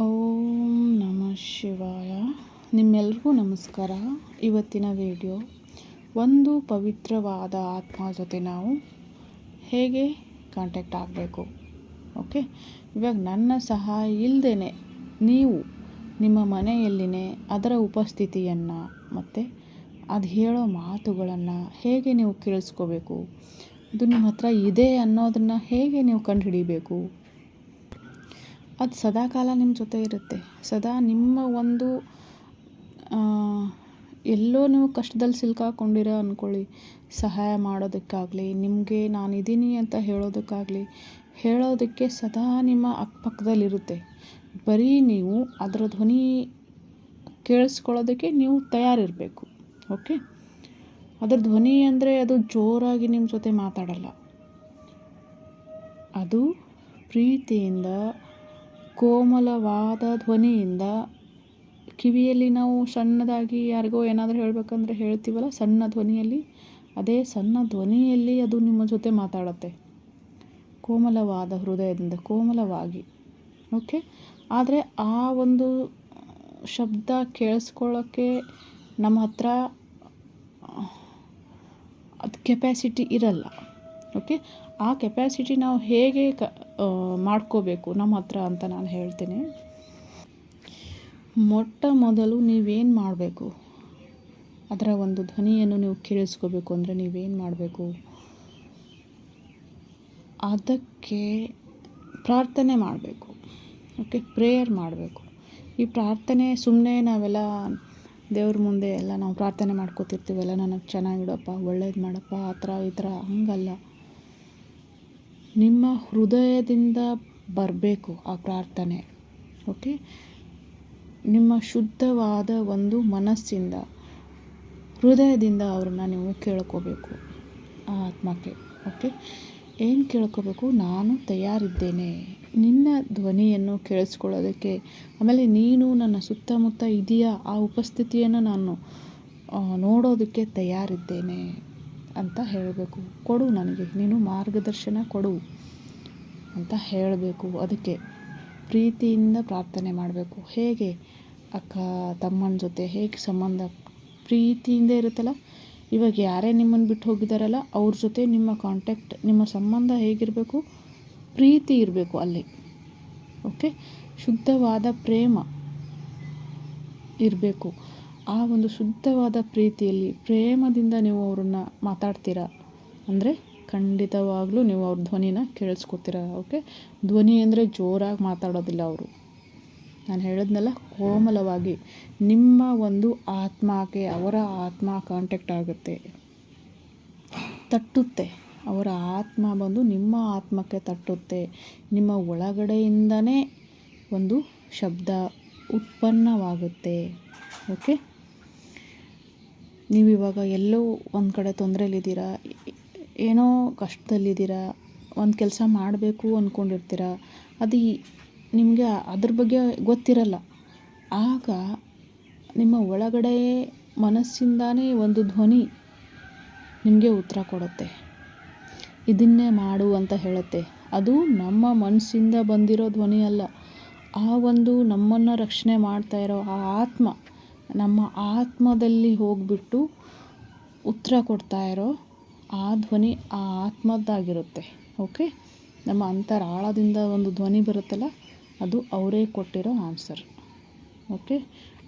ಓಂ ನಮಃ ಶಿವಾಯ. ನಿಮ್ಮೆಲ್ರಿಗೂ ನಮಸ್ಕಾರ. ಇವತ್ತಿನ ವಿಡಿಯೋ, ಒಂದು ಪವಿತ್ರವಾದ ಆತ್ಮ ಜೊತೆ ನಾವು ಹೇಗೆ ಕಾಂಟ್ಯಾಕ್ಟ್ ಆಗಬೇಕು? ಓಕೆ ಇವಾಗ ನನ್ನ ಸಹಾಯ ಇಲ್ಲದೇ ನೀವು ನಿಮ್ಮ ಮನೆಯಲ್ಲಿನೇ ಅದರ ಉಪಸ್ಥಿತಿಯನ್ನು ಮತ್ತು ಅದು ಹೇಳೋ ಮಾತುಗಳನ್ನು ಹೇಗೆ ನೀವು ಕೇಳಿಸ್ಕೋಬೇಕು? ಇದು ನಿಮ್ಮ ಹತ್ರ ಇದೆ ಅನ್ನೋದನ್ನು ಹೇಗೆ ನೀವು ಕಂಡುಹಿಡಿಬೇಕು ಅದು ಸದಾಕಾಲ ನಿಮ್ಮ ಜೊತೆ ಇರುತ್ತೆ. ಸದಾ ನಿಮ್ಮ ಒಂದು ಎಲ್ಲೋ ನೀವು ಕಷ್ಟದಲ್ಲಿ ಸಿಲ್ಕಾಕೊಂಡಿರೋ ಅಂದ್ಕೊಳ್ಳಿ ಸಹಾಯ ಮಾಡೋದಕ್ಕಾಗಲಿ, ನಿಮಗೆ ನಾನು ನಾನಿದ್ದೀನಿ ಅಂತ ಹೇಳೋದಕ್ಕಾಗಲಿ, ಹೇಳೋದಕ್ಕೆ ಸದಾ ನಿಮ್ಮ ಅಕ್ಕಪಕ್ಕದಲ್ಲಿರುತ್ತೆ. ಬರೀ ನೀವು ಅದರ ಧ್ವನಿ ಕೇಳಿಸ್ಕೊಳ್ಳೋದಕ್ಕೆ ನೀವು ತಯಾರಿರಬೇಕು, ಓಕೆ? ಅದರ ಧ್ವನಿ ಅಂದರೆ ಅದು ಜೋರಾಗಿ ನಿಮ್ಮ ಜೊತೆ ಮಾತಾಡಲ್ಲ. ಅದು ಪ್ರೀತಿಯಿಂದ ಕೋಮಲವಾದ ಧ್ವನಿಯಿಂದ ಕಿವಿಯಲ್ಲಿ ನಾವು ಸಣ್ಣದಾಗಿ ಯಾರಿಗೋ ಏನಾದರೂ ಹೇಳಬೇಕಂದ್ರೆ ಹೇಳ್ತೀವಲ್ಲ, ಸಣ್ಣ ಧ್ವನಿಯಲ್ಲಿ, ಅದೇ ಸಣ್ಣ ಧ್ವನಿಯಲ್ಲಿ ಅದು ನಿಮ್ಮ ಜೊತೆ ಮಾತಾಡುತ್ತೆ. ಕೋಮಲವಾದ ಹೃದಯದಿಂದ, ಕೋಮಲವಾಗಿ. ಓಕೆ ಆದರೆ ಆ ಒಂದು ಶಬ್ದ ಕೇಳಿಸ್ಕೊಳ್ಳೋಕ್ಕೆ ನಮ್ಮ ಹತ್ರ ಅದು ಕೆಪ್ಯಾಸಿಟಿ ಇರಲ್ಲ. ಓಕೆ ಆ ಕೆಪ್ಯಾಸಿಟಿ ನಾವು ಹೇಗೆ ಕ ಮಾಡ್ಕೋಬೇಕು ನಮ್ಮ ಹತ್ರ ಅಂತ ನಾನು ಹೇಳ್ತೀನಿ. ಮೊಟ್ಟ ಮೊದಲು ನೀವೇನು ಮಾಡಬೇಕು? ಅದರ ಒಂದು ಧ್ವನಿಯನ್ನು ನೀವು ಕೇಳಿಸ್ಕೋಬೇಕು ಅಂದರೆ ನೀವೇನು ಮಾಡಬೇಕು? ಅದಕ್ಕೆ ಪ್ರಾರ್ಥನೆ ಮಾಡಬೇಕು. ಓಕೆ ಪ್ರೇಯರ್ ಮಾಡಬೇಕು. ಈ ಪ್ರಾರ್ಥನೆ ಸುಮ್ಮನೆ ನಾವೆಲ್ಲ ದೇವ್ರ ಮುಂದೆ ಎಲ್ಲ ನಾವು ಪ್ರಾರ್ಥನೆ ಮಾಡ್ಕೋತಿರ್ತೀವಲ್ಲ, ನನಗೆ ಚೆನ್ನಾಗಿಡಪ್ಪ, ಒಳ್ಳೇದು ಮಾಡಪ್ಪ, ಆ ಥರ ಈ ಥರ ಹಂಗಲ್ಲ. ನಿಮ್ಮ ಹೃದಯದಿಂದ ಬರಬೇಕು ಆ ಪ್ರಾರ್ಥನೆ ಓಕೆ ನಿಮ್ಮ ಶುದ್ಧವಾದ ಒಂದು ಮನಸ್ಸಿಂದ, ಹೃದಯದಿಂದ ಅವ್ರನ್ನ ನೀವು ಕೇಳ್ಕೋಬೇಕು ಆ ಆತ್ಮಕ್ಕೆ ಓಕೆ ಏನು ಕೇಳ್ಕೋಬೇಕು? ನಾನು ತಯಾರಿದ್ದೇನೆ. ನಿನ್ನ ಧ್ವನಿಯನ್ನು ಕೇಳಿಸ್ಕೊಳ್ಳೋದಕ್ಕೆ, ಆಮೇಲೆ ನೀನು ನನ್ನ ಸುತ್ತಮುತ್ತ ಇದೆಯಾ? ಆ ಉಪಸ್ಥಿತಿಯನ್ನು ನಾನು ನೋಡೋದಕ್ಕೆ ತಯಾರಿದ್ದೇನೆ. ಅಂತ ಹೇಳಬೇಕು. ಕೊಡು ನನಗೆ. ನೀನು ಮಾರ್ಗದರ್ಶನ ಕೊಡು ಅಂತ ಹೇಳಬೇಕು. ಅದಕ್ಕೆ ಪ್ರೀತಿಯಿಂದ ಪ್ರಾರ್ಥನೆ ಮಾಡಬೇಕು. ಹೇಗೆ? ಅಕ್ಕ, ತಮ್ಮನ ಜೊತೆ ಹೇಗೆ ಸಂಬಂಧ? ಪ್ರೀತಿಯಿಂದ ಇರುತ್ತಲ್ಲ? ಇವಾಗ ಯಾರೇ ನಿಮ್ಮನ್ನು ಬಿಟ್ಟು ಹೋಗಿದ್ದಾರಲ್ಲ ಅವ್ರ ಜೊತೆ ನಿಮ್ಮ ಕಾಂಟ್ಯಾಕ್ಟ್ ನಿಮ್ಮ ಸಂಬಂಧ ಹೇಗಿರಬೇಕು? ಪ್ರೀತಿ ಇರಬೇಕು ಅಲ್ಲಿ. ಓಕೆ ಶುದ್ಧವಾದ ಪ್ರೇಮ ಇರಬೇಕು. ಆ ಒಂದು ಶುದ್ಧವಾದ ಪ್ರೀತಿಯಲ್ಲಿ, ಪ್ರೇಮದಿಂದ ನೀವು ಅವ್ರನ್ನ ಮಾತಾಡ್ತೀರ? ಅಂದರೆ ಖಂಡಿತವಾಗ್ಲೂ ನೀವು ಅವ್ರ ಧ್ವನಿನ ಕೇಳಿಸ್ಕೊತೀರ ಓಕೆ? ಧ್ವನಿ ಅಂದರೆ ಜೋರಾಗಿ ಮಾತಾಡೋದಿಲ್ಲ ಅವರು. ನಾನು ಹೇಳಿದ್ನಲ್ಲ, ಕೋಮಲವಾಗಿ. ನಿಮ್ಮ ಒಂದು ಆತ್ಮಕ್ಕೆ ಅವರ ಆತ್ಮ ಕಾಂಟ್ಯಾಕ್ಟ್ ಆಗುತ್ತೆ. ತಟ್ಟುತ್ತೆ. ಅವರ ಆತ್ಮ ಬಂದು ನಿಮ್ಮ ಆತ್ಮಕ್ಕೆ ತಟ್ಟುತ್ತೆ. ನಿಮ್ಮ ಒಳಗಡೆಯಿಂದನೇ ಒಂದು ಶಬ್ದ ಉತ್ಪನ್ನವಾಗುತ್ತೆ, ಓಕೆ? ನೀವು ಇವಾಗ ಎಲ್ಲೋ ಒಂದು ಕಡೆ ತೊಂದರೆಯಲ್ಲಿದ್ದೀರಾ ಏನೋ ಕಷ್ಟದಲ್ಲಿದ್ದೀರಾ? ಒಂದು ಕೆಲಸ ಮಾಡಬೇಕು ಅಂದ್ಕೊಂಡಿರ್ತೀರ ಅದು ನಿಮಗೆ ಅದ್ರ ಬಗ್ಗೆ ಗೊತ್ತಿರಲ್ಲ. ಆಗ ನಿಮ್ಮ ಒಳಗಡೆ ಮನಸ್ಸಿಂದಾನೇ ಒಂದು ಧ್ವನಿ ನಿಮಗೆ ಉತ್ತರ ಕೊಡುತ್ತೆ. ಇದನ್ನೇ ಮಾಡು ಅಂತ ಹೇಳುತ್ತೆ. ಅದು ನಮ್ಮ ಮನಸ್ಸಿಂದ ಬಂದಿರೋ ಧ್ವನಿ ಅಲ್ಲ. ಆ ಒಂದು ನಮ್ಮನ್ನು ರಕ್ಷಣೆ ಮಾಡ್ತಾ ಇರೋ ಆ ಆತ್ಮ ನಮ್ಮ ಆತ್ಮದಲ್ಲಿ ಹೋಗಿಬಿಟ್ಟು ಉತ್ತರ ಕೊಡ್ತಾ ಇರೋ ಆ ಧ್ವನಿ ಆ ಆತ್ಮದ್ದಾಗಿರುತ್ತೆ, ಓಕೆ? ನಮ್ಮ ಅಂತರಾಳದಿಂದ ಒಂದು ಧ್ವನಿ ಬರುತ್ತಲ್ಲ, ಅದು ಅವರೇ ಕೊಟ್ಟಿರೋ ಆನ್ಸರ್, ಓಕೆ?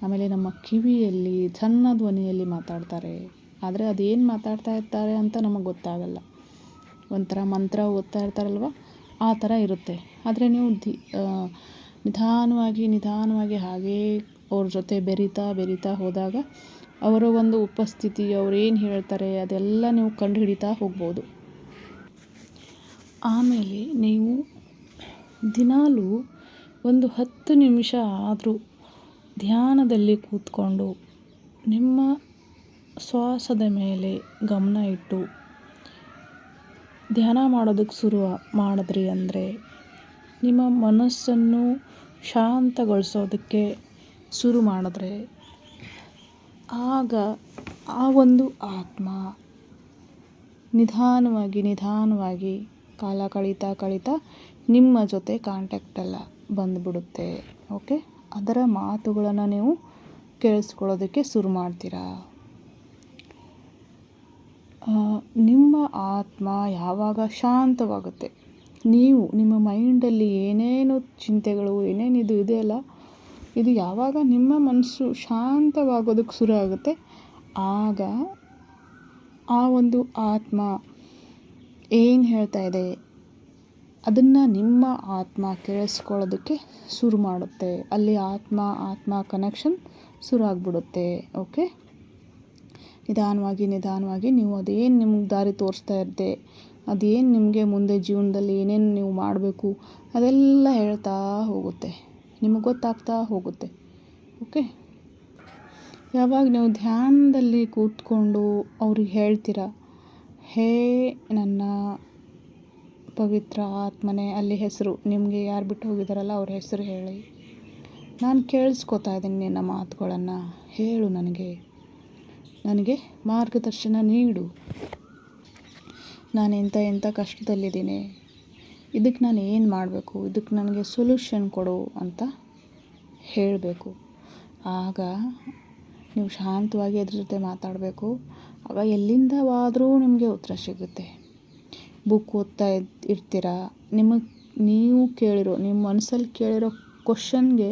ಆಮೇಲೆ ನಮ್ಮ ಕಿವಿಯಲ್ಲಿ ಸಣ್ಣ ಧ್ವನಿಯಲ್ಲಿ ಮಾತಾಡ್ತಾರೆ, ಆದರೆ ಅದೇನು ಮಾತಾಡ್ತಾ ಇರ್ತಾರೆ ಅಂತ ನಮಗೆ ಗೊತ್ತಾಗಲ್ಲ. ಒಂಥರ ಮಂತ್ರ ಓದ್ತಾ ಇರ್ತಾರಲ್ವ? ಆ ಥರ ಇರುತ್ತೆ. ಆದರೆ ನೀವು ದಿ ನಿಧಾನವಾಗಿ ನಿಧಾನವಾಗಿ ಹಾಗೇ ಅವ್ರ ಜೊತೆ ಬೆರಿತಾ ಬೆರಿತಾ ಹೋದಾಗ ಅವರ ಒಂದು ಉಪಸ್ಥಿತಿ, ಅವ್ರು ಏನು ಹೇಳ್ತಾರೆ ಅದೆಲ್ಲ ನೀವು ಕಂಡು ಹಿಡಿತಾ ಹೋಗ್ಬೋದು. ಆಮೇಲೆ ನೀವು ದಿನಾಲೂ ಒಂದು ಹತ್ತು ನಿಮಿಷ ಆದರೂ ಧ್ಯಾನದಲ್ಲಿ ಕೂತ್ಕೊಂಡು ನಿಮ್ಮ ಶ್ವಾಸದ ಮೇಲೆ ಗಮನ ಇಟ್ಟು ಧ್ಯಾನ ಮಾಡೋದಕ್ಕೆ ಶುರು ಮಾಡಿದ್ರಿ ಅಂದರೆ ನಿಮ್ಮ ಮನಸ್ಸನ್ನು ಶಾಂತಗೊಳಿಸೋದಕ್ಕೆ ಶುರು ಮಾಡಿದ್ರೆ ಆಗ ಆ ಒಂದು ಆತ್ಮ ನಿಧಾನವಾಗಿ ನಿಧಾನವಾಗಿ ಕಾಲ ಕಳೀತಾ ಕಳೀತಾ ನಿಮ್ಮ ಜೊತೆ ಕಾಂಟ್ಯಾಕ್ಟೆಲ್ಲ ಬಂದುಬಿಡುತ್ತೆ. ಓಕೆ ಅದರ ಮಾತುಗಳನ್ನು ನೀವು ಕೇಳಿಸ್ಕೊಳ್ಳೋದಕ್ಕೆ ಶುರು ಮಾಡ್ತೀರಾ? ನಿಮ್ಮ ಆತ್ಮ ಯಾವಾಗ ಶಾಂತವಾಗುತ್ತೆ? ನೀವು ನಿಮ್ಮ ಮೈಂಡಲ್ಲಿ ಏನೇನು ಚಿಂತೆಗಳು, ಏನೇನಿದು ಇದು ಇದೆಯಲ್ಲ ಇದು ಯಾವಾಗ ನಿಮ್ಮ ಮನಸ್ಸು ಶಾಂತವಾಗೋದಕ್ಕೆ ಶುರು ಆಗುತ್ತೆ, ಆಗ ಆ ಒಂದು ಆತ್ಮ ಏನು ಹೇಳ್ತಾ ಇದೆ, ಅದನ್ನು ನಿಮ್ಮ ಆತ್ಮ ಕೇಳಿಸ್ಕೊಳ್ಳೋದಕ್ಕೆ ಶುರು ಮಾಡುತ್ತೆ. ಅಲ್ಲಿ ಆತ್ಮ ಆತ್ಮ ಕನೆಕ್ಷನ್ ಶುರು ಆಗಿಬಿಡುತ್ತೆ ಓಕೆ ನಿಧಾನವಾಗಿ ನಿಧಾನವಾಗಿ ನೀವು ಅದೇನು ನಿಮ್ಗೆ ದಾರಿ ತೋರಿಸ್ತಾ ಇರುತ್ತೆ ಅದೇನು ನಿಮಗೆ ಮುಂದೆ ಜೀವನದಲ್ಲಿ ಏನೇನು ನೀವು ಮಾಡಬೇಕು, ಅದೆಲ್ಲ ಹೇಳ್ತಾ ಹೋಗುತ್ತೆ. ನಿಮಗೆ ಗೊತ್ತಾಗ್ತಾ ಹೋಗುತ್ತೆ. ಓಕೆ? ಯಾವಾಗ ನೀವು ಧ್ಯಾನದಲ್ಲಿ ಕೂತ್ಕೊಂಡು ಅವ್ರಿಗೆ ಹೇಳ್ತೀರ, ಹೇ ನನ್ನ ಪವಿತ್ರ ಆತ್ಮನೆ, ಅಲ್ಲಿ ಹೆಸರು, ನಿಮಗೆ ಯಾರು ಬಿಟ್ಟು ಹೋಗಿದ್ದಾರಲ್ಲ ಅವ್ರ ಹೆಸರು ಹೇಳಿ. ನಾನು ಕೇಳಿಸ್ಕೊತಾ ಇದ್ದೀನಿ ನಿನ್ನ ಮಾತುಗಳನ್ನು, ಹೇಳು ನನಗೆ. ನನಗೆ ಮಾರ್ಗದರ್ಶನ ನೀಡು. ನಾನು ಎಂಥ ಎಂಥ ಕಷ್ಟದಲ್ಲಿದ್ದೀನಿ. ಇದಕ್ಕೆ ನಾನು ಏನು ಮಾಡಬೇಕು? ಇದಕ್ಕೆ ನನಗೆ ಸೊಲ್ಯೂಷನ್ ಕೊಡು ಅಂತ ಹೇಳಬೇಕು. ಆಗ ನೀವು ಶಾಂತವಾಗಿ ಅದ್ರ ಜೊತೆ ಮಾತಾಡಬೇಕು. ಆಗ ಎಲ್ಲಿಂದವಾದರೂ ನಿಮಗೆ ಉತ್ತರ ಸಿಗುತ್ತೆ. ಬುಕ್ ಓದ್ತಾ ಇರ್ತೀರ? ನಿಮಗೆ, ನೀವು ಕೇಳಿರೋ, ನಿಮ್ಮ ಮನಸ್ಸಲ್ಲಿ ಕೇಳಿರೋ ಕ್ವಶನ್ಗೆ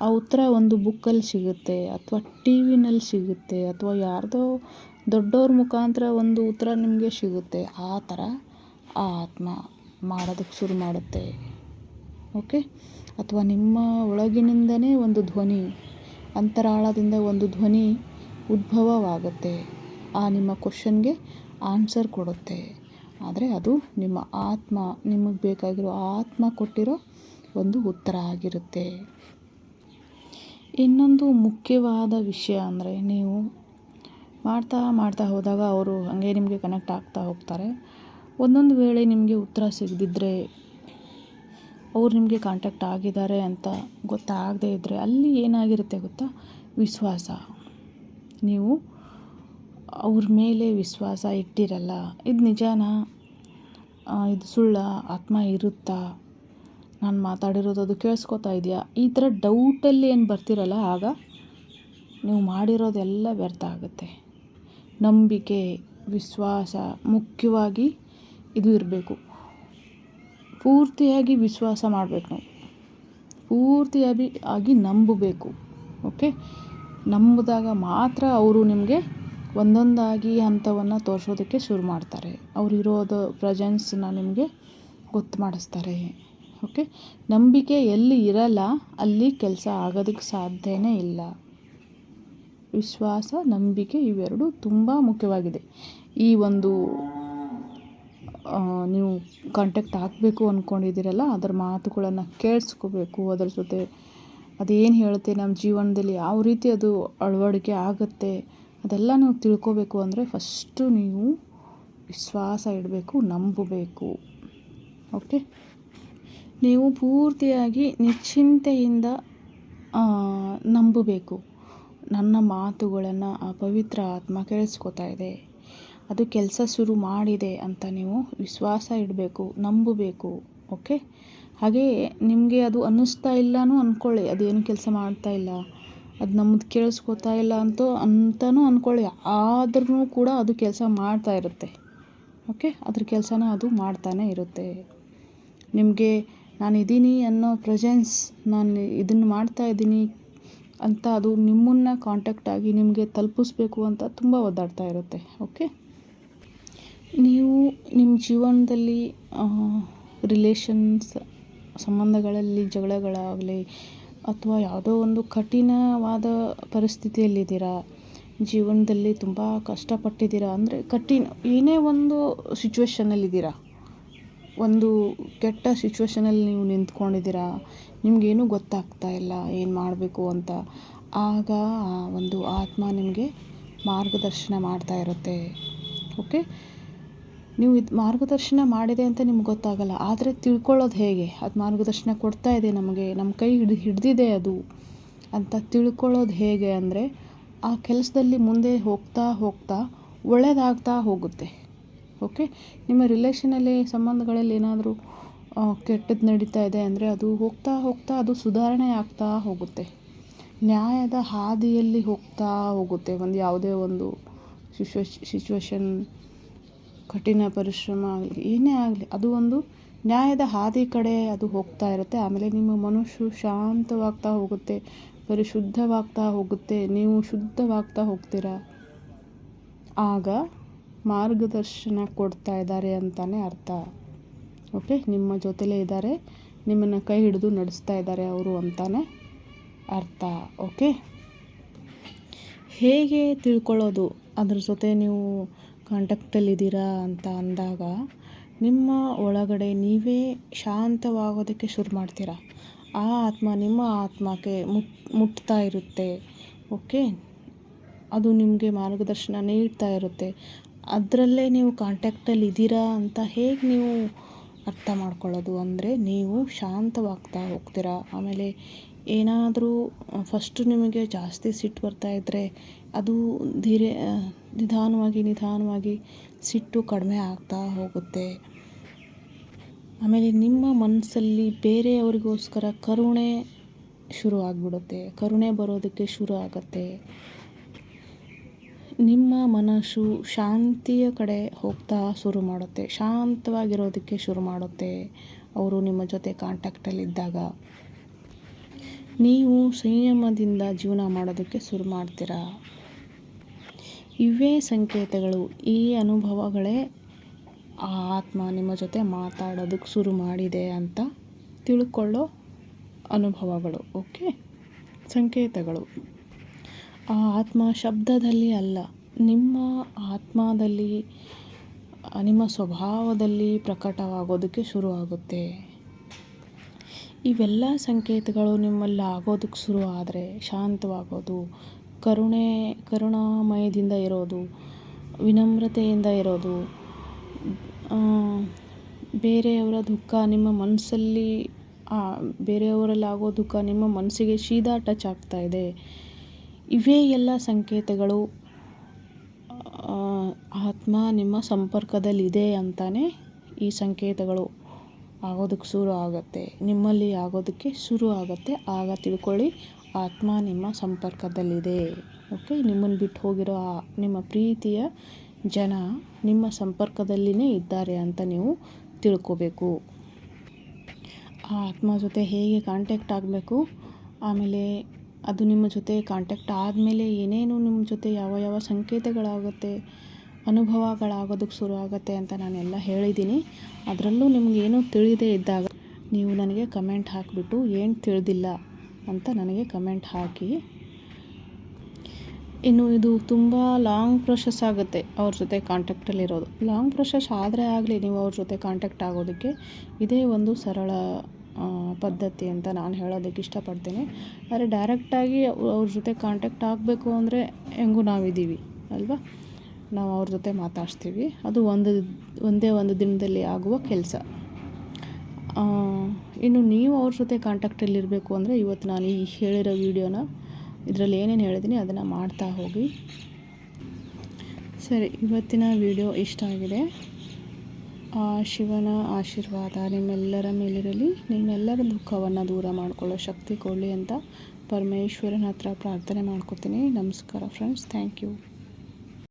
ಆ ಉತ್ತರ ಒಂದು ಬುಕ್ಕಲ್ಲಿ ಸಿಗುತ್ತೆ, ಅಥವಾ ಟಿ ವಿನಲ್ಲಿ ಸಿಗುತ್ತೆ, ಅಥವಾ ಯಾರ್ದೋ ದೊಡ್ಡವ್ರ ಮುಖಾಂತರ ಒಂದು ಉತ್ತರ ನಿಮಗೆ ಸಿಗುತ್ತೆ. ಆ ಥರ ಆ ಆತ್ಮ. ಮಾಡೋದಕ್ಕೆ ಶುರು ಮಾಡುತ್ತೆ. ಓಕೆ ಅಥವಾ ನಿಮ್ಮ ಒಳಗಿನಿಂದನೇ ಒಂದು ಧ್ವನಿ, ಅಂತರಾಳದಿಂದ ಒಂದು ಧ್ವನಿ ಉದ್ಭವವಾಗುತ್ತೆ. ಆ ನಿಮ್ಮ ಕ್ವಶನ್ಗೆ ಆನ್ಸರ್ ಕೊಡುತ್ತೆ. ಆದರೆ ಅದು ನಿಮ್ಮ ಆತ್ಮ, ನಿಮಗೆ ಬೇಕಾಗಿರೋ ಆತ್ಮ ಕೊಟ್ಟಿರೋ ಒಂದು ಉತ್ತರ ಆಗಿರುತ್ತೆ. ಇನ್ನೊಂದು ಮುಖ್ಯವಾದ ವಿಷಯ ಅಂದರೆ ನೀವು ಮಾಡ್ತಾ ಮಾಡ್ತಾ ಹೋದಾಗ ಅವರು ಹಾಗೆ ನಿಮಗೆ ಕನೆಕ್ಟ್ ಆಗ್ತಾ ಹೋಗ್ತಾರೆ. ಒಂದೊಂದು ವೇಳೆ ನಿಮಗೆ ಉತ್ತರ ಸಿಗದಿದ್ದರೆ ಅವ್ರು ನಿಮಗೆ ಕಾಂಟ್ಯಾಕ್ಟ್ ಆಗಿದ್ದಾರೆ ಅಂತ ಗೊತ್ತಾಗದೇ ಇದ್ದರೆ ಅಲ್ಲಿ ಏನಾಗಿರುತ್ತೆ ಗೊತ್ತಾ? ವಿಶ್ವಾಸ. ನೀವು ಅವ್ರ ಮೇಲೆ ವಿಶ್ವಾಸ ಇಟ್ಟಿರಲ್ಲ. ಇದು ನಿಜಾನಾ? ಇದು ಸುಳ್ಳ? ಆತ್ಮ ಇರುತ್ತಾ? ನಾನು ಮಾತಾಡಿರೋದು ಅದು ಕೇಳಿಸ್ಕೊತಾ ಇದೆಯಾ? ಈ ಥರ ಡೌಟಲ್ಲಿ ಏನು ಬರ್ತಿರಲ್ಲ, ಆಗ ನೀವು ಮಾಡಿರೋದೆಲ್ಲ ವ್ಯರ್ಥ ಆಗುತ್ತೆ. ನಂಬಿಕೆ, ವಿಶ್ವಾಸ ಮುಖ್ಯವಾಗಿ ಇದು ಇರಬೇಕು. ಪೂರ್ತಿಯಾಗಿ ವಿಶ್ವಾಸ ಮಾಡಬೇಕು ನಾವು. ಪೂರ್ತಿಯಾಗಿ ಆಗಿ ನಂಬಬೇಕು. ಓಕೆ? ನಂಬಿದಾಗ ಮಾತ್ರ ಅವರು ನಿಮಗೆ ಒಂದೊಂದಾಗಿ ಹಂತವನ್ನು ತೋರಿಸೋದಕ್ಕೆ ಶುರು ಮಾಡ್ತಾರೆ. ಅವ್ರು ಇರೋದು ಪ್ರೆಸೆನ್ಸನ್ನ ನಿಮಗೆ ಗೊತ್ತು ಮಾಡಿಸ್ತಾರೆ. ಓಕೆ? ನಂಬಿಕೆ ಎಲ್ಲಿ ಇರಲ್ಲ, ಅಲ್ಲಿ ಕೆಲಸ ಆಗೋದಕ್ಕೆ ಸಾಧ್ಯನೇ ಇಲ್ಲ. ವಿಶ್ವಾಸ, ನಂಬಿಕೆ ಇವೆರಡು ತುಂಬ ಮುಖ್ಯವಾಗಿದೆ. ಈ ಒಂದು ನೀವು ಕಾಂಟ್ಯಾಕ್ಟ್ ಆಗಬೇಕು ಅಂದ್ಕೊಂಡಿದ್ದೀರಲ್ಲ ಅದರ ಮಾತುಗಳನ್ನು ಕೇಳಿಸ್ಕೋಬೇಕು ಅದರ ಜೊತೆ. ಅದೇನು ಹೇಳುತ್ತೆ ನಮ್ಮ ಜೀವನದಲ್ಲಿ ಯಾವ ರೀತಿ ಅದು ಅಳವಡಿಕೆ ಆಗುತ್ತೆ, ಅದೆಲ್ಲ ನೀವು ತಿಳ್ಕೋಬೇಕು ಅಂದರೆ ಫಸ್ಟು ನೀವು ವಿಶ್ವಾಸ ಇಡಬೇಕು, ನಂಬಬೇಕು. ಓಕೆ ನೀವು ಪೂರ್ತಿಯಾಗಿ ನಿಶ್ಚಿಂತೆಯಿಂದ ನಂಬಬೇಕು. ನನ್ನ ಮಾತುಗಳನ್ನು ಆ ಪವಿತ್ರ ಆತ್ಮ ಕೇಳಿಸ್ಕೊತಾ ಇದೆ. ಅದು ಕೆಲಸ ಶುರು ಮಾಡಿದೆ ಅಂತ ನೀವು ವಿಶ್ವಾಸ ಇಡಬೇಕು, ನಂಬಬೇಕು ಓಕೆ ಹಾಗೆಯೇ ನಿಮಗೆ ಅದು ಅನ್ನಿಸ್ತಾ ಇಲ್ಲನೂ ಅಂದ್ಕೊಳ್ಳಿ ಅದೇನು ಕೆಲಸ ಮಾಡ್ತಾ ಇಲ್ಲ, ಅದು ನಮ್ಮದು ಕೇಳಿಸ್ಕೊತಾ ಇಲ್ಲ ಅಂತೂ ಅಂತನೂ ಅಂದ್ಕೊಳ್ಳಿ ಆದ್ರೂ ಕೂಡ ಅದು ಕೆಲಸ ಮಾಡ್ತಾ ಇರುತ್ತೆ ಓಕೆ ಅದ್ರ ಕೆಲಸನ ಅದು ಮಾಡ್ತಾನೆ ಇರುತ್ತೆ. ನಿಮಗೆ ನಾನು ಇದ್ದೀನಿ ಅನ್ನೋ ಪ್ರೆಸೆನ್ಸ್ ನಾನು ಇದನ್ನು ಮಾಡ್ತಾ ಇದ್ದೀನಿ ಅಂತ ಅದು ನಿಮ್ಮನ್ನು ಕಾಂಟ್ಯಾಕ್ಟ್ ಆಗಿ ನಿಮಗೆ ತಲುಪಿಸ್ಬೇಕು ಅಂತ ತುಂಬ ಒದ್ದಾಡ್ತಾ ಇರುತ್ತೆ ಓಕೆ ನೀವು ನಿಮ್ಮ ಜೀವನದಲ್ಲಿ ರಿಲೇಷನ್ಸ್ ಸಂಬಂಧಗಳಲ್ಲಿ ಜಗಳಗಳಾಗಲಿ ಅಥವಾ ಯಾವುದೋ ಒಂದು ಕಠಿಣವಾದ ಪರಿಸ್ಥಿತಿಯಲ್ಲಿದ್ದೀರಾ? ಜೀವನದಲ್ಲಿ ತುಂಬ ಕಷ್ಟಪಟ್ಟಿದ್ದೀರಾ? ಅಂದರೆ ಕಠಿಣ, ಏನೇ ಒಂದು ಸಿಚುವೇಶನಲ್ಲಿದ್ದೀರಾ ಒಂದು ಕೆಟ್ಟ ಸಿಚುವೇಷನಲ್ಲಿ ನೀವು ನಿಂತ್ಕೊಂಡಿದ್ದೀರಾ? ನಿಮಗೇನು ಗೊತ್ತಾಗ್ತಾ ಇಲ್ಲ, ಏನು ಮಾಡಬೇಕು ಅಂತ. ಆಗ ಒಂದು ಆತ್ಮ ನಿಮಗೆ ಮಾರ್ಗದರ್ಶನ ಮಾಡ್ತಾ ಇರುತ್ತೆ. ಓಕೆ ನೀವು ಇದು ಮಾರ್ಗದರ್ಶನ ಮಾಡಿದೆ ಅಂತ ನಿಮ್ಗೆ ಗೊತ್ತಾಗಲ್ಲ, ಆದರೆ ತಿಳ್ಕೊಳ್ಳೋದು ಹೇಗೆ? ಅದು ಮಾರ್ಗದರ್ಶನ ಕೊಡ್ತಾ ಇದೆ ನಮಗೆ ನಮ್ಮ ಕೈ ಹಿಡ್ದು ಹಿಡ್ದಿದೆ ಅದು ಅಂತ ತಿಳ್ಕೊಳ್ಳೋದು ಹೇಗೆ ಅಂದರೆ, ಆ ಕೆಲಸದಲ್ಲಿ ಮುಂದೆ ಹೋಗ್ತಾ ಹೋಗ್ತಾ ಒಳ್ಳೆಯದಾಗ್ತಾ ಹೋಗುತ್ತೆ. ಓಕೆ? ನಿಮ್ಮ ರಿಲೇಷನಲ್ಲಿ ಸಂಬಂಧಗಳಲ್ಲಿ ಏನಾದರೂ ಕೆಟ್ಟದ್ದು ನಡೀತಾ ಇದೆ ಅಂದರೆ ಅದು ಹೋಗ್ತಾ ಹೋಗ್ತಾ ಅದು ಸುಧಾರಣೆ ಆಗ್ತಾ ಹೋಗುತ್ತೆ. ನ್ಯಾಯದ ಹಾದಿಯಲ್ಲಿ ಹೋಗ್ತಾ ಹೋಗುತ್ತೆ ಒಂದು ಯಾವುದೇ ಒಂದು ಸಿಚುವೇಶ್, ಸಿಚುವೇಶನ್ ಕಠಿಣ ಪರಿಶ್ರಮ ಆಗಲಿ, ಏನೇ ಆಗಲಿ, ಅದು ಒಂದು ನ್ಯಾಯದ ಹಾದಿ ಕಡೆ ಅದು ಹೋಗ್ತಾ ಇರುತ್ತೆ. ಆಮೇಲೆ ನಿಮ್ಮ ಮನಸ್ಸು ಶಾಂತವಾಗ್ತಾ ಹೋಗುತ್ತೆ, ಪರಿಶುದ್ಧವಾಗ್ತಾ ಹೋಗುತ್ತೆ, ನೀವು ಶುದ್ಧವಾಗ್ತಾ ಹೋಗ್ತೀರಾ? ಆಗ ಮಾರ್ಗದರ್ಶನ ಕೊಡ್ತಾ ಇದ್ದಾರೆ ಅಂತಲೇ ಅರ್ಥ. ಓಕೆ, ನಿಮ್ಮ ಜೊತೆಲೇ ಇದ್ದಾರೆ, ನಿಮ್ಮನ್ನು ಕೈ ಹಿಡಿದು ನಡೆಸ್ತಾ ಇದ್ದಾರೆ ಅವರು ಅಂತಲೇ ಅರ್ಥ. ಓಕೆ? ಹೇಗೆ ತಿಳ್ಕೊಳ್ಳೋದು? ಅದ್ರ ಜೊತೆ ನೀವು ಕಾಂಟ್ಯಾಕ್ಟಲ್ಲಿದ್ದೀರಾ ಅಂತ ಅಂದಾಗ, ನಿಮ್ಮ ಒಳಗಡೆ ನೀವೇ ಶಾಂತವಾಗೋದಕ್ಕೆ ಶುರು ಮಾಡ್ತೀರಾ? ಆ ಆತ್ಮ ನಿಮ್ಮ ಆತ್ಮಕ್ಕೆ ಮುಟ್, ಮುಟ್ತಾ ಇರುತ್ತೆ. ಓಕೆ? ಅದು ನಿಮಗೆ ಮಾರ್ಗದರ್ಶನ ನೀಡ್ತಾ ಇರುತ್ತೆ. ಅದರಲ್ಲೇ ನೀವು ಕಾಂಟ್ಯಾಕ್ಟಲ್ಲಿ ಇದ್ದೀರಾ ಅಂತ ಹೇಗೆ ನೀವು ಅರ್ಥ ಮಾಡ್ಕೊಳ್ಳೋದು ಅಂದರೆ, ನೀವು ಶಾಂತವಾಗ್ತಾ ಹೋಗ್ತೀರಾ. ಆಮೇಲೆ ಏನಾದರೂ ಫಸ್ಟು ನಿಮಗೆ ಜಾಸ್ತಿ ಸಿಟ್ಟು ಬರ್ತಾ ಇದ್ದರೆ ಅದು ಧೀರೆ ನಿಧಾನವಾಗಿ ನಿಧಾನವಾಗಿ ಸಿಟ್ಟು ಕಡಿಮೆ ಆಗ್ತಾ ಹೋಗುತ್ತೆ. ಆಮೇಲೆ ನಿಮ್ಮ ಮನಸ್ಸಲ್ಲಿ ಬೇರೆಯವರಿಗೋಸ್ಕರ ಕರುಣೆ ಶುರು ಆಗಿಬಿಡುತ್ತೆ. ಕರುಣೆ ಬರೋದಕ್ಕೆ ಶುರು ಆಗುತ್ತೆ. ನಿಮ್ಮ ಮನಸ್ಸು ಶಾಂತಿಯ ಕಡೆ ಹೋಗ್ತಾ ಶುರು ಮಾಡುತ್ತೆ. ಶಾಂತವಾಗಿರೋದಕ್ಕೆ ಶುರು ಮಾಡುತ್ತೆ ಅವರು ನಿಮ್ಮ ಜೊತೆ ಕಾಂಟ್ಯಾಕ್ಟಲ್ಲಿದ್ದಾಗ. ನೀವು ಸಂಯಮದಿಂದ ಜೀವನ ಮಾಡೋದಕ್ಕೆ ಶುರು ಮಾಡ್ತೀರಾ? ಇವೇ ಸಂಕೇತಗಳು. ಈ ಅನುಭವಗಳೇ ಆ ಆತ್ಮ ನಿಮ್ಮ ಜೊತೆ ಮಾತಾಡೋದಕ್ಕೆ ಶುರು ಮಾಡಿದೆ ಅಂತ ತಿಳ್ಕೊಳ್ಳೋ ಅನುಭವಗಳು, ಓಕೆ? ಸಂಕೇತಗಳು. ಆ ಆತ್ಮ ಶಬ್ದದಲ್ಲಿ ಅಲ್ಲ, ನಿಮ್ಮ ಆತ್ಮದಲ್ಲಿ, ನಿಮ್ಮ ಸ್ವಭಾವದಲ್ಲಿ ಪ್ರಕಟವಾಗೋದಕ್ಕೆ ಶುರು ಆಗುತ್ತೆ ಇವೆಲ್ಲ ಸಂಕೇತಗಳು ನಿಮ್ಮಲ್ಲಿ ಆಗೋದಕ್ಕೆ ಶುರು ಆದರೆ ಶಾಂತವಾಗೋದು ಕರುಣೆ, ಕರುಣಾಮಯದಿಂದ ಇರೋದು, ವಿನಮ್ರತೆಯಿಂದ ಇರೋದು ಬೇರೆಯವರ ದುಃಖ ನಿಮ್ಮ ಮನಸ್ಸಲ್ಲಿ ಬೇರೆಯವರಲ್ಲಿ ಆಗೋ ದುಃಖ ನಿಮ್ಮ ಮನಸ್ಸಿಗೆ ಶೀದಾ ಟಚ್ ಆಗ್ತಾ ಇದೆ. ಇವೇ ಎಲ್ಲ ಸಂಕೇತಗಳು ಆತ್ಮ ನಿಮ್ಮ ಸಂಪರ್ಕದಲ್ಲಿದೆ ಅಂತಲೇ ಈ ಸಂಕೇತಗಳು ಆಗೋದಕ್ಕೆ ಶುರು ಆಗುತ್ತೆ. ನಿಮ್ಮಲ್ಲಿ ಆಗೋದಕ್ಕೆ ಶುರು ಆಗುತ್ತೆ. ಆಗ ತಿಳ್ಕೊಳ್ಳಿ. ಆತ್ಮ ನಿಮ್ಮ ಸಂಪರ್ಕದಲ್ಲಿದೆ. ಓಕೆ, ನಿಮ್ಮನ್ನು ಬಿಟ್ಟು ಹೋಗಿರೋ ಆ ನಿಮ್ಮ ಪ್ರೀತಿಯ ಜನ ನಿಮ್ಮ ಸಂಪರ್ಕದಲ್ಲಿನೇ ಇದ್ದಾರೆ ಅಂತ ನೀವು ತಿಳ್ಕೋಬೇಕು. ಆ ಆತ್ಮ ಜೊತೆ ಹೇಗೆ ಕಾಂಟ್ಯಾಕ್ಟ್ ಆಗಬೇಕು? ಆಮೇಲೆ ಅದು ನಿಮ್ಮ ಜೊತೆ ಕಾಂಟ್ಯಾಕ್ಟ್ ಆದಮೇಲೆ ಏನೇನು ನಿಮ್ಮ ಜೊತೆ ಯಾವ ಯಾವ ಸಂಕೇತಗಳಾಗುತ್ತೆ, ಅನುಭವಗಳಾಗೋದಕ್ಕೆ ಶುರು ಆಗುತ್ತೆ ಅಂತ ನಾನೆಲ್ಲ ಹೇಳಿದ್ದೀನಿ. ಅದರಲ್ಲೂ ನಿಮಗೇನು ತಿಳಿದೇ ಇದ್ದಾಗ ನೀವು ನನಗೆ ಕಮೆಂಟ್ ಹಾಕಿಬಿಟ್ಟು ಏನು ತಿಳಿದಿಲ್ಲ. ಅಂತ ನನಗೆ ಕಮೆಂಟ್ ಹಾಕಿ. ಇನ್ನು ಇದು ತುಂಬ ಲಾಂಗ್ ಪ್ರೊಸೆಸ್ ಆಗುತ್ತೆ ಅವ್ರ ಜೊತೆ ಕಾಂಟ್ಯಾಕ್ಟಲ್ಲಿರೋದು ಲಾಂಗ್ ಪ್ರೊಸೆಸ್ ಆದರೆ ಆಗಲಿ ನೀವು ಅವ್ರ ಜೊತೆ ಕಾಂಟ್ಯಾಕ್ಟ್ ಆಗೋದಕ್ಕೆ ಇದೇ ಒಂದು ಸರಳ ಪದ್ಧತಿ ಅಂತ ನಾನು ಹೇಳೋದಕ್ಕೆ ಇಷ್ಟಪಡ್ತೀನಿ. ಆದರೆ ಡೈರೆಕ್ಟಾಗಿ ಅವ್ರ ಜೊತೆ ಕಾಂಟ್ಯಾಕ್ಟ್ ಆಗಬೇಕು ಅಂದರೆ ಹೆಂಗೂ ನಾವಿದ್ದೀವಿ, ಅಲ್ವಾ? ನಾವು ಅವ್ರ ಜೊತೆ ಮಾತಾಡ್ಸ್ತೀವಿ. ಅದು ಒಂದು, ಒಂದೇ ಒಂದು ದಿನದಲ್ಲಿ ಆಗುವ ಕೆಲಸ. ಇನ್ನು ನೀವು ಅವ್ರ ಜೊತೆ ಕಾಂಟ್ಯಾಕ್ಟಲ್ಲಿರಬೇಕು ಅಂದರೆ ಇವತ್ತು ನಾನು ಈ ಹೇಳಿರೋ ವೀಡಿಯೋನ ಇದರಲ್ಲಿ ಏನೇನು ಹೇಳಿದ್ದೀನಿ ಅದನ್ನು ಮಾಡ್ತಾ ಹೋಗಿ. ಸರಿ, ಇವತ್ತಿನ ವಿಡಿಯೋ ಇಷ್ಟ ಆಗಿದೆ. ಆ ಶಿವನ ಆಶೀರ್ವಾದ ನಿಮ್ಮೆಲ್ಲರ ಮೇಲಿರಲಿ, ನಿಮ್ಮೆಲ್ಲರ ದುಃಖವನ್ನು ದೂರ ಮಾಡಿಕೊಳ್ಳೋ ಶಕ್ತಿ ಕೊಡಲಿ ಅಂತ ಪರಮೇಶ್ವರನ ಹತ್ರ ಪ್ರಾರ್ಥನೆ ಮಾಡ್ಕೋತೀನಿ. ನಮಸ್ಕಾರ ಫ್ರೆಂಡ್ಸ್ ಥ್ಯಾಂಕ್ ಯು